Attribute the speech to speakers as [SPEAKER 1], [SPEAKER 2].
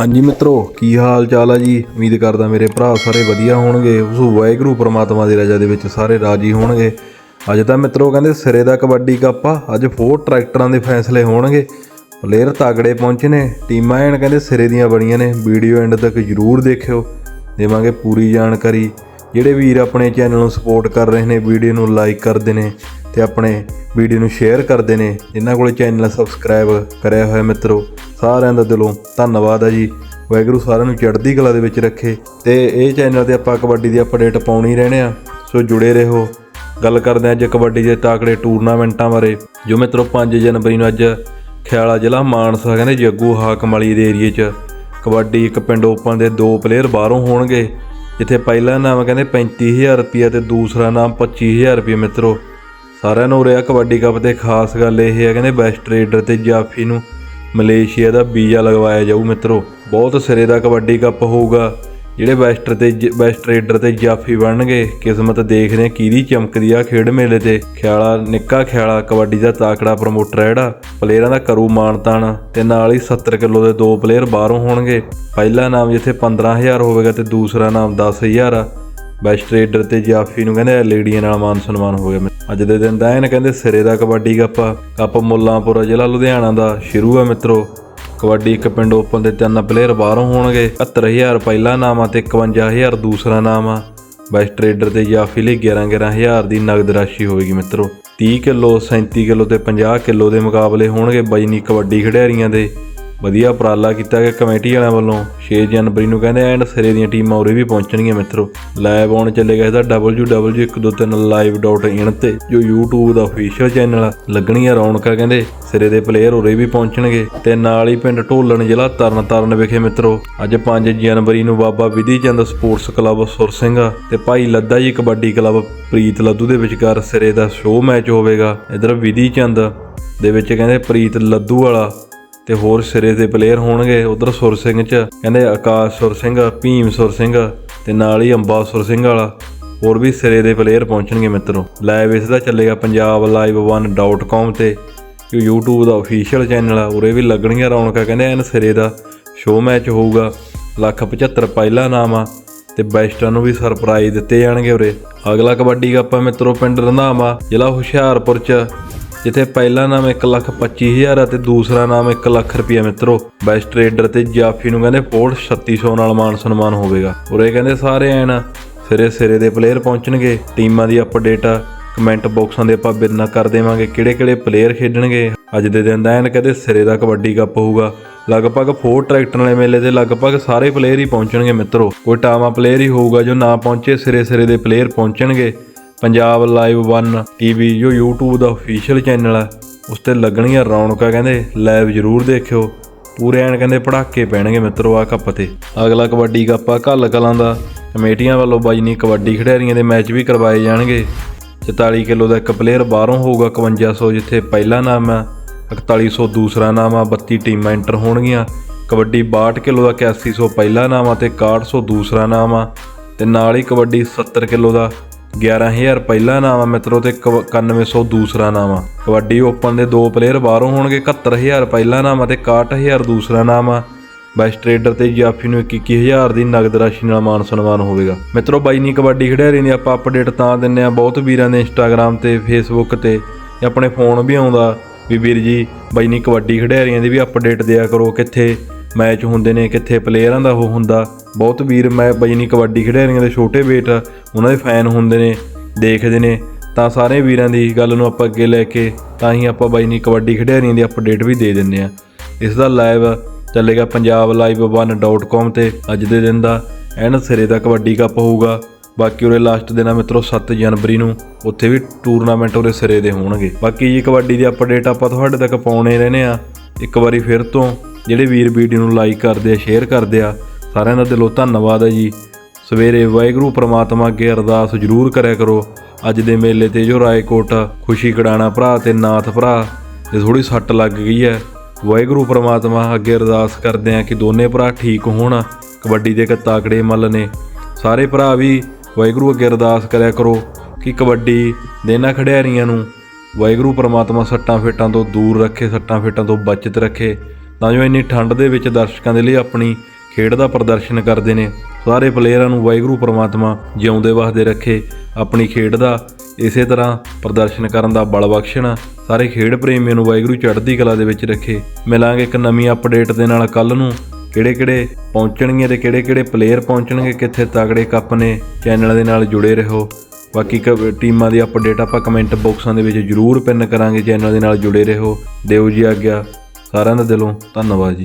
[SPEAKER 1] ਹਾਂਜੀ ਮਿੱਤਰੋ, ਕੀ ਹਾਲ ਚਾਲ ਆ ਜੀ? ਉਮੀਦ ਕਰਦਾ ਮੇਰੇ ਭਰਾ ਸਾਰੇ ਵਧੀਆ ਹੋਣਗੇ। ਉਸ ਵਾਹਿਗੁਰੂ ਪ੍ਰਮਾਤਮਾ ਦੀ ਰਜ਼ਾ ਦੇ ਵਿੱਚ ਸਾਰੇ ਰਾਜੀ ਹੋਣਗੇ। ਅੱਜ ਤਾਂ ਮਿੱਤਰੋ ਕਹਿੰਦੇ ਸਿਰੇ ਦਾ ਕਬੱਡੀ ਕੱਪ ਆ। ਅੱਜ ਫੋਰ ਟਰੈਕਟਰਾਂ ਦੇ ਫੈਸਲੇ ਹੋਣਗੇ। ਪਲੇਅਰ ਤਾਗੜੇ ਪਹੁੰਚੇ ਨੇ। ਟੀਮਾਂ ਐਨ ਕਹਿੰਦੇ ਸਿਰੇ ਦੀਆਂ ਬਣੀਆਂ ਨੇ। ਵੀਡੀਓ ਐਂਡ ਤੱਕ ਜਰੂਰ ਦੇਖਿਓ। ਦੇਵਾਂਗੇ ਪੂਰੀ ਜਾਣਕਾਰੀ। ਜਿਹੜੇ ਵੀਰ ਆਪਣੇ ਚੈਨਲ ਨੂੰ ਸਪੋਰਟ ਕਰ ਰਹੇ ਨੇ, ਵੀਡੀਓ ਨੂੰ ਲਾਈਕ ਕਰਦੇ ਨੇ ਤੇ ਆਪਣੇ ਵੀਡੀਓ ਨੂੰ ਸ਼ੇਅਰ ਕਰਦੇ ਨੇ। ਜਿਨ੍ਹਾਂ ਕੋਲ ਚੈਨਲ ਸਬਸਕ੍ਰਾਈਬ ਕਰਿਆ ਹੋਇਆ ਮਿੱਤਰੋ, ਸਾਰਿਆਂ ਦਾ ਦਿਲੋਂ ਧੰਨਵਾਦ ਹੈ ਜੀ। ਵਾਹਿਗੁਰੂ ਸਾਰਿਆਂ ਨੂੰ ਚੜ੍ਹਦੀ ਕਲਾ ਦੇ ਵਿੱਚ ਰੱਖੇ ਤੇ ਇਹ ਚੈਨਲ ਤੇ ਆਪਾਂ ਕਬੱਡੀ ਦੀ ਅਪਡੇਟ ਪਾਉਣੀ ਰਹਿਣੇ ਆ। ਸੋ ਜੁੜੇ ਰਹੋ। ਗੱਲ ਕਰਦੇ ਹਾਂ ਅੱਜ ਕਬੱਡੀ ਦੇ ਤਾਕੜੇ ਟੂਰਨਾਮੈਂਟਾਂ ਬਾਰੇ। ਜੋ ਮਿੱਤਰੋ 5 ਜਨਵਰੀ ਨੂੰ ਅੱਜ ਖਿਆਲਾ ਜ਼ਿਲ੍ਹਾ ਮਾਨਸਾ ਕਹਿੰਦੇ ਜੱਗੂ ਹਾਕਮ ਦੇ ਏਰੀਏ 'ਚ ਕਬੱਡੀ ਇੱਕ ਪਿੰਡ ਓਪਨ ਦੇ ਦੋ ਪਲੇਅਰ ਬਾਹਰੋਂ ਹੋਣਗੇ। ਜਿੱਥੇ ਪਹਿਲਾ ਨਾਮ ਕਹਿੰਦੇ 35000 ਰੁਪਏ ਤੇ ਦੂਸਰਾ ਨਾਮ 25000 ਰੁਪਏ ਮਿੱਤਰੋ। ਸਾਰਿਆਂ ਨੂੰ ਰਿਹਾ ਕਬੱਡੀ ਕੱਪ ਤੇ ਖਾਸ ਗੱਲ ਇਹ ਹੈ, ਕਹਿੰਦੇ ਬੈਸਟ ਰੇਡਰ ਤੇ ਜਾਫੀ ਨੂੰ ਮਲੇਸ਼ੀਆ ਦਾ ਵੀਜ਼ਾ ਲਗਵਾਇਆ ਜਾਊ ਮਿੱਤਰੋ। ਬਹੁਤ ਸਿਰੇ ਦਾ ਕਬੱਡੀ ਕੱਪ ਹੋਊਗਾ, ਜਿਹੜੇ ਬੈਸਟਰ ਤੇ ਬੈਸਟ ਰੇਡਰ ਤੇ ਜਾਫੀ ਬਣਨਗੇ, ਕਿਸਮਤ ਦੇਖਦੇ ਆ ਕਿਹਦੀ ਚਮਕਦੀ ਆ ਖੇਡ ਮੇਲੇ ਤੇ। ਖਿਆਲਾ, ਨਿੱਕਾ ਖਿਆਲਾ, ਕਬੱਡੀ ਦਾ ਤਾਕੜਾ ਪ੍ਰਮੋਟਰ ਹੈ ਜਿਹੜਾ ਪਲੇਅਰਾਂ ਦਾ ਕਰੂ ਮਾਨਤਾਨ ਤੇ ਨਾਲ ਹੀ 70 ਕਿਲੋ ਦੇ ਦੋ ਪਲੇਅਰ ਬਾਹਰੋਂ ਹੋਣਗੇ। ਪਹਿਲਾ ਨਾਮ ਜਿੱਥੇ 15000 ਹੋਵੇਗਾ ਤੇ ਦੂਸਰਾ ਨਾਮ 10000 ਆ। ਬੈਸਟ ਰੇਡਰ ਤੇ ਜਾਫੀ ਨੂੰ ਕਹਿੰਦੇ ਲੇਡੀਆਂ ਨਾਲ ਮਾਨ ਸਨਮਾਨ ਹੋ ਗਿਆ ਅੱਜ ਦੇ ਦਿਨ ਦਾ ਐਨ ਕਹਿੰਦੇ ਸਿਰੇ ਦਾ ਕਬੱਡੀ ਕੱਪ ਆ। ਕੱਪ ਮੁੱਲਾਂਪੁਰ, ਜ਼ਿਲ੍ਹਾ ਲੁਧਿਆਣਾ ਦਾ ਸ਼ੁਰੂ ਆ ਮਿੱਤਰੋ। ਕਬੱਡੀ ਇੱਕ ਪਿੰਡ ਓਪਨ ਦੇ ਤਿੰਨ ਪਲੇਅਰ ਬਾਹਰੋਂ ਹੋਣਗੇ। 71000 ਪਹਿਲਾ ਨਾਮ ਆ ਤੇ 51000 ਦੂਸਰਾ ਨਾਮ ਆ। ਬੈਸਟ ਰੇਡਰ ਤੇ ਜਾਫੀ ਲਈ 11 11000 ਦੀ ਨਗਦ ਰਾਸ਼ੀ ਹੋਵੇਗੀ ਮਿੱਤਰੋ। 30 ਕਿਲੋ 37 ਕਿਲੋ ਤੇ 50 ਕਿਲੋ ਦੇ ਮੁਕਾਬਲੇ ਹੋਣਗੇ ਬਜਨੀ ਕਬੱਡੀ ਖਿਡਾਰੀਆਂ ਦੇ। ਵਧੀਆ ਉਪਰਾਲਾ ਕੀਤਾ ਗਿਆ ਕਮੇਟੀ ਵਾਲਿਆਂ ਵੱਲੋਂ 6 ਜਨਵਰੀ ਨੂੰ ਕਹਿੰਦੇ ਐਂਡ ਸਿਰੇ ਦੀਆਂ ਟੀਮਾਂ ਉਰੇ ਵੀ ਪਹੁੰਚਣਗੀਆਂ ਮਿੱਤਰੋ। ਲਾਈਵ ਆਉਣ ਚੱਲੇਗਾ ਇਹਦਾ www.123live.in ਤੇ ਜੋ YouTube ਦਾ ਅਫੀਸ਼ੀਅਲ ਚੈਨਲ ਆ ਲੱਗਣੀਆਂ ਰੌਣਕਾਂ ਕਹਿੰਦੇ ਸਿਰੇ ਦੇ ਪਲੇਅਰ ਉਰੇ ਵੀ ਪਹੁੰਚਣਗੇ। ਤੇ ਨਾਲ ਹੀ ਪਿੰਡ ਢੋਲਣ ਜ਼ਿਲ੍ਹਾ ਤਰਨਤਾਰਨ ਵਿਖੇ ਮਿੱਤਰੋ, ਅੱਜ 5 ਜਨਵਰੀ ਨੂੰ ਬਾਬਾ ਵਿਧੀ ਚੰਦ ਸਪੋਰਟਸ ਕਲੱਬ ਸੁਰ ਸਿੰਘ ਤੇ ਭਾਈ ਲੱਦਾ ਜੀ ਕਬੱਡੀ ਕਲੱਬ ਪ੍ਰੀਤ ਲੱਦੂ ਦੇ ਵਿਚਕਾਰ ਸਿਰੇ ਦਾ ਸ਼ੋਅ ਮੈਚ ਹੋਵੇਗਾ। ਇਧਰ ਵਿਧੀ ਚੰਦ ਦੇ ਵਿੱਚ ਕਹਿੰਦੇ ਪ੍ਰੀਤ ਲੱਦੂ ਵਾਲਾ ਤੇ ਹੋਰ ਸਿਰੇ ਦੇ ਪਲੇਅਰ ਹੋਣਗੇ, ਉਧਰ ਸੁਰ ਸਿੰਘ ਚ, ਕਹਿੰਦੇ ਆਕਾਸ਼ ਸੁਰ ਸਿੰਘ, ਭੀਮ ਸੁਰ ਸਿੰਘ ਤੇ ਨਾਲ ਹੀ ਅੰਬਾ ਸੁਰ ਸਿੰਘ ਵਾਲਾ। ਹੋਰ ਵੀ ਸਿਰੇ ਦੇ ਪਲੇਅਰ ਪਹੁੰਚਣਗੇ ਮਿੱਤਰੋ। ਲਾਈਵ ਇਸ ਦਾ ਚੱਲੇਗਾ ਪੰਜਾਬ ਲਾਈਵ 1.com ਤੇ। ਜੋ YouTube ਦਾ ਅਫੀਸ਼ੀਅਲ ਚੈਨਲ ਆ, ਉਰੇ ਵੀ ਲੱਗਣਗੀਆਂ ਰੌਣਕਾਂ, ਕਹਿੰਦੇ ਐਨ ਸਿਰੇ ਦਾ ਸ਼ੋਅ ਮੈਚ ਹੋਊਗਾ। ਲੱਖ 75 ਪਹਿਲਾ ਨਾਮ ਆ ਤੇ ਬੈਸਟਾਂ ਨੂੰ ਵੀ ਸਰਪ੍ਰਾਈਜ਼ ਦਿੱਤੇ ਜਾਣਗੇ ਉਰੇ। ਅਗਲਾ ਕਬੱਡੀ ਕੱਪ ਆ ਮਿੱਤਰੋ, ਪਿੰਡ ਰੰਧਾਵਾ, ਜ਼ਿਲ੍ਹਾ ਹੁਸ਼ਿਆਰਪੁਰ ਚ। ਜਿੱਥੇ ਪਹਿਲਾ ਨਾਮ 1 ਲੱਖ 25000 ਆ ਤੇ ਦੂਸਰਾ ਨਾਮ 1 ਲੱਖ ਰੁਪਈਆ ਮਿੱਤਰੋ। ਬੈਸਟ ਰੇਡਰ ਤੇ ਜਾਫੀ ਨੂੰ ਕਹਿੰਦੇ ਫੋਰਡ 3600 ਨਾਲ ਮਾਨ ਸਨਮਾਨ ਹੋਵੇਗਾ। ਉਰੇ ਕਹਿੰਦੇ ਸਾਰੇ ਐਨ ਸਿਰੇ ਸਿਰੇ ਦੇ ਪਲੇਅਰ ਪਹੁੰਚਣਗੇ, ਟੀਮਾਂ ਦੀ ਅਪਡੇਟ ਕਮੈਂਟ ਬਾਕਸਾਂ ਦੇ ਆਪਾਂ ਬਿਰਨਾ ਕਰ ਦੇਵਾਂਗੇ, ਕਿਹੜੇ ਕਿਹੜੇ ਪਲੇਅਰ ਖੇਡਣਗੇ। ਅੱਜ ਦੇ ਦਿਨ ਦਾ ਐਨ ਕਹਿੰਦੇ ਸਿਰੇ ਦਾ ਕਬੱਡੀ ਕੱਪ ਹੋਊਗਾ। ਲਗਭਗ ਫੋਰ ਟਰੈਕਟਰਾਂ ਵਾਲੇ ਮੇਲੇ ਤੇ ਲਗਭਗ ਸਾਰੇ ਪਲੇਅਰ ਹੀ ਪਹੁੰਚਣਗੇ ਮਿੱਤਰੋ। ਕੋਈ ਟਾਮਾ ਪਲੇਅਰ ਹੀ ਹੋਊਗਾ ਜੋ ਨਾ ਪਹੁੰਚੇ, ਸਿਰੇ ਸਿਰੇ ਦੇ ਪਲੇਅਰ ਪਹੁੰਚਣਗੇ। ਪੰਜਾਬ ਲਾਈਵ 1 ਟੀਵੀ ਜੋ YouTube ਦਾ ਅਫੀਸ਼ੀਅਲ ਚੈਨਲ ਹੈ, ਉਸ ਤੇ ਲੱਗਣਗੀਆਂ ਰੌਣਕਾਂ ਕਹਿੰਦੇ ਲਾਈਵ ਜ਼ਰੂਰ ਦੇਖਿਓ। ਪੂਰੇ ਐਨ ਕਹਿੰਦੇ ਪੜਾਕੇ ਪੈਣਗੇ ਮਿੱਤਰੋ ਆ ਕੱਪ ਤੇ। ਅਗਲਾ ਕਬੱਡੀ ਕੱਪ ਆ ਘੱਲ ਕਲਾਂ ਦਾ। ਕਮੇਟੀਆਂ ਵੱਲੋਂ ਬਾਜਨੀ ਕਬੱਡੀ ਖਿਡਾਰੀਆਂ ਦੇ ਮੈਚ ਵੀ ਕਰਵਾਏ ਜਾਣਗੇ। 44 ਕਿਲੋ ਦਾ ਇੱਕ ਪਲੇਅਰ ਬਾਹਰੋਂ ਹੋਊਗਾ 5100 ਜਿੱਥੇ ਪਹਿਲਾ ਨਾਮ ਹੈ 4100 ਦੂਸਰਾ ਨਾਮ ਆ 32 ਟੀਮਾਂ ਐਂਟਰ ਹੋਣਗੀਆਂ। ਕਬੱਡੀ 62 ਕਿਲੋ ਦਾ 8100 ਪਹਿਲਾ ਨਾਮ ਆ ਤੇ 6100 ਦੂਸਰਾ ਨਾਮ ਆ। ਤੇ ਨਾਲ ਹੀ ਕਬੱਡੀ 70 ਕਿਲੋ ਦਾ 11000 ਪਹਿਲਾ ਨਾਮ ਆ ਮਿੱਤਰੋ ਤੇ 9100 ਦੂਸਰਾ ਨਾਮ ਆ। ਕਬੱਡੀ ਓਪਨ ਦੇ ਦੋ ਪਲੇਅਰ ਬਾਹਰੋਂ ਹੋਣਗੇ 71000 ਪਹਿਲਾ ਨਾਮ ਆ ਤੇ 61000 ਦੂਸਰਾ ਨਾਮ ਆ। ਬੈਸਟ ਟ੍ਰੇਡਰ ਤੇ ਜਾਫੀ ਨੂੰ 21000 ਦੀ ਨਗਦ ਰਾਸ਼ੀ ਨਾਲ ਮਾਨ ਸਨਮਾਨ ਹੋਵੇਗਾ। ਮਿੱਤਰੋ, ਬਾਈ ਨੀ ਕਬੱਡੀ ਖਿਡਾਰੀ ਦੀ ਆਪਾਂ ਅਪਡੇਟ ਤਾਂ ਦਿੰਨੇ ਆ ਬਹੁਤ ਵੀਰਾਂ ਦੇ ਇੰਸਟਾਗ੍ਰam ਤੇ ਫੇਸਬੁੱਕ ਤੇ ਆਪਣੇ ਫੋਨ ਵੀ ਆਉਂਦਾ। ਵੀ ਵੀਰ ਜੀ, ਬਾਈ ਨੀ ਕਬੱਡੀ ਖਿਡਾਰੀਆਂ ਦੀ ਵੀ ਅਪਡੇਟ ਦਿਆ ਕਰੋ ਕਿੱਥੇ? ਮੈਚ ਹੁੰਦੇ ਨੇ, ਕਿੱਥੇ ਪਲੇਅਰਾਂ ਦਾ ਉਹ ਹੁੰਦਾ। ਬਹੁਤ ਵੀਰ ਮੈਂ ਬਾਈ ਕਬੱਡੀ ਖਿਡਾਰੀਆਂ ਦੇ ਛੋਟੇ ਵੇਟ ਉਹਨਾਂ ਦੇ ਫੈਨ ਹੁੰਦੇ ਨੇ, ਦੇਖਦੇ ਨੇ। ਤਾਂ ਸਾਰੇ ਵੀਰਾਂ ਦੀ ਗੱਲ ਨੂੰ ਆਪਾਂ ਅੱਗੇ ਲੈ ਕੇ, ਤਾਂ ਹੀ ਆਪਾਂ ਬਾਈ ਕਬੱਡੀ ਖਿਡਾਰੀਆਂ ਦੀ ਅਪਡੇਟ ਵੀ ਦੇ ਦਿੰਨੇ ਆ ਇਸ ਦਾ ਲਾਈਵ ਚੱਲੇਗਾ ਪੰਜਾਬ ਲਾਈਵ 1.com ਤੇ ਅੱਜ ਦੇ ਦਿਨ ਦਾ, ਐਨ ਸਿਰੇ ਦਾ ਕਬੱਡੀ ਕੱਪ ਹੋਊਗਾ। ਬਾਕੀ ਉਰੇ ਲਾਸਟ ਦਿਨ ਆ ਮਿੱਤਰੋ 7 ਜਨਵਰੀ ਨੂੰ, ਉੱਥੇ ਵੀ ਟੂਰਨਾਮੈਂਟ ਉਰੇ ਸਿਰੇ ਦੇ ਹੋਣਗੇ। ਬਾਕੀ ਜੀ ਕਬੱਡੀ ਦੀ ਅਪਡੇਟ ਆਪਾਂ ਤੁਹਾਡੇ ਤੱਕ ਪਾਉਣੇ ਰਹਿੰਦੇ ਆ ਇੱਕ ਵਾਰੀ ਫਿਰ ਤੋਂ ਜਿਹੜੇ ਵੀਰ ਵੀਡੀਓ ਨੂੰ ਲਾਈਕ ਕਰਦੇ ਆ ਸ਼ੇਅਰ ਕਰਦੇ ਆ, ਸਾਰਿਆਂ ਦਾ ਦਿਲੋਂ ਧੰਨਵਾਦ ਹੈ ਜੀ। ਸਵੇਰੇ ਵਾਹਿਗੁਰੂ ਪ੍ਰਮਾਤਮਾ ਅੱਗੇ ਅਰਦਾਸ ਜ਼ਰੂਰ ਕਰਿਆ ਕਰੋ। ਅੱਜ ਦੇ ਮੇਲੇ ਤੇ ਜੋ ਰਾਏਕੋਟ, ਖੁਸ਼ੀ ਕੜਾਣਾ ਭਰਾ ਤੇ ਨਾਥ ਭਰਾ, ਤੇ ਥੋੜੀ ਸੱਟ ਲੱਗ ਗਈ ਹੈ। ਵਾਹਿਗੁਰੂ ਪ੍ਰਮਾਤਮਾ ਅੱਗੇ ਅਰਦਾਸ ਕਰਦੇ ਆ ਕਿ ਦੋਨੇ ਭਰਾ ਠੀਕ ਹੋਣ, ਕਬੱਡੀ ਦੇ ਇੱਕ ਤਾਕੜੇ ਮੱਲ ਨੇ। ਸਾਰੇ ਭਰਾ ਵੀ ਵਾਹਿਗੁਰੂ ਅੱਗੇ ਅਰਦਾਸ ਕਰਿਆ ਕਰੋ ਕਿ ਕਬੱਡੀ ਦੇ ਇਹਨਾਂ ਖਿਡਾਰੀਆਂ ਨੂੰ ਵਾਹਿਗੁਰੂ ਪ੍ਰਮਾਤਮਾ ਸੱਟਾਂ ਫੇਟਾਂ ਤੋਂ ਦੂਰ ਰੱਖੇ ਸੱਟਾਂ ਫੇਟਾਂ ਤੋਂ ਬਚਤ ਰੱਖੇ। ਤਾਂ ਜੋ ਇੰਨੀ ਠੰਡ ਦੇ ਵਿੱਚ ਦਰਸ਼ਕਾਂ ਦੇ ਲਈ ਆਪਣੀ ਖੇਡ ਦਾ ਪ੍ਰਦਰਸ਼ਨ ਕਰਦੇ ਨੇ। ਸਾਰੇ ਪਲੇਅਰਾਂ ਨੂੰ ਵਾਹਿਗੁਰੂ ਪ੍ਰਮਾਤਮਾ ਜਿਉਂਦੇ ਵਸਦੇ ਰੱਖੇ। ਆਪਣੀ ਖੇਡ ਦਾ ਇਸੇ ਤਰ੍ਹਾਂ ਪ੍ਰਦਰਸ਼ਨ ਕਰਨ ਦਾ ਬਲ ਬਖਸ਼ਣ। ਸਾਰੇ ਖੇਡ ਪ੍ਰੇਮੀਆਂ ਨੂੰ ਵਾਹਿਗੁਰੂ ਚੜ੍ਹਦੀ ਕਲਾ ਦੇ ਵਿੱਚ ਰੱਖੇ। ਮਿਲਾਂਗੇ ਇੱਕ ਨਵੀਂ ਅਪਡੇਟ ਦੇ ਨਾਲ ਕੱਲ ਨੂੰ। ਕਿਹੜੇ ਕਿਹੜੇ ਪਹੁੰਚਣਗੇ ਤੇ ਕਿਹੜੇ ਕਿਹੜੇ ਪਲੇਅਰ ਪਹੁੰਚਣਗੇ, ਕਿੱਥੇ ਤਗੜੇ ਕੱਪ ਨੇ ਚੈਨਲ ਦੇ ਨਾਲ ਜੁੜੇ ਰਹੋ। ਬਾਕੀ ਕ- ਟੀਮਾਂ ਦੀ ਅਪਡੇਟ ਆਪਾਂ ਕਮੈਂਟ ਬਾਕਸਾਂ ਦੇ ਵਿੱਚ ਜਰੂਰ ਪਿੰਨ ਕਰਾਂਗੇ ਚੈਨਲ ਦੇ ਨਾਲ ਜੁੜੇ ਰਹੋ। ਦਿਓ ਜੀ ਆਗਿਆ। ਸਾਰਿਆਂ ਦਾ ਦਿਲੋਂ ਧੰਨਵਾਦ ਜੀ।